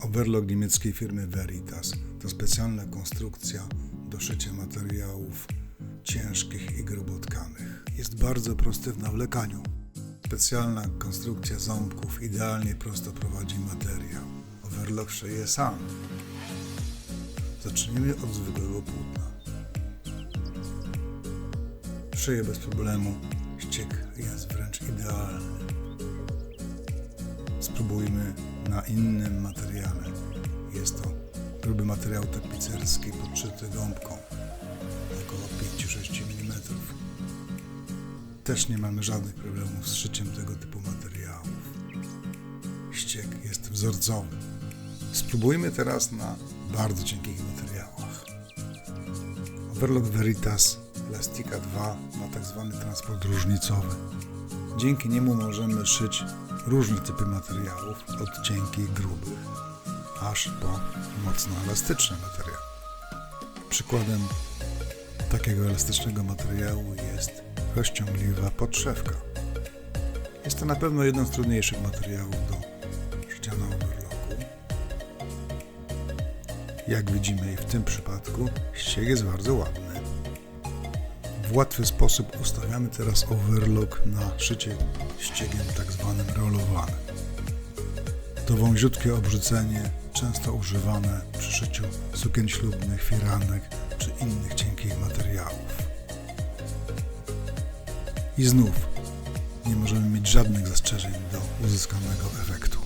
Overlock niemieckiej firmy Veritas to specjalna konstrukcja do szycia materiałów ciężkich i grubotkanych. Jest bardzo prosty w nawlekaniu. Specjalna konstrukcja ząbków idealnie prosto prowadzi materiał. Overlock szyje sam. Zacznijmy od zwykłego płótna. Szyję bez problemu. Ściek jest wręcz idealny. Spróbujmy na innym materiale. Jest to gruby materiał tapicerski podszyty gąbką około 5-6 mm. Też nie mamy żadnych problemów z szyciem tego typu materiałów. Ściek jest wzorcowy. Spróbujmy teraz na bardzo cienkich materiałach. Overlock Veritas Elastica 2 ma tak zwany transport różnicowy. Dzięki niemu możemy szyć różne typy materiałów, od cienkich, grubych, aż po mocno elastyczne materiały. Przykładem takiego elastycznego materiału jest rozciągliwa podszewka. Jest to na pewno jeden z trudniejszych materiałów do szycia na. Jak widzimy i w tym przypadku ścieg jest bardzo ładny. W łatwy sposób ustawiamy teraz overlock na szycie ściegiem tak zwanym rolowanym. To wąziutkie obrzucenie, często używane przy szyciu sukien ślubnych, firanek czy innych cienkich materiałów. I znów nie możemy mieć żadnych zastrzeżeń do uzyskanego efektu.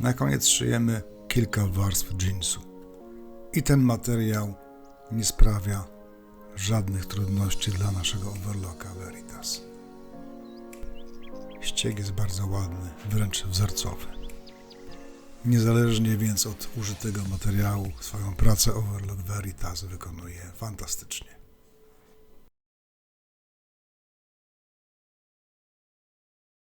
Na koniec szyjemy kilka warstw jeansu. I ten materiał nie sprawia żadnych trudności dla naszego overlocka Veritas. Ścieg jest bardzo ładny, wręcz wzorcowy. Niezależnie więc od użytego materiału, swoją pracę Overlock Veritas wykonuje fantastycznie.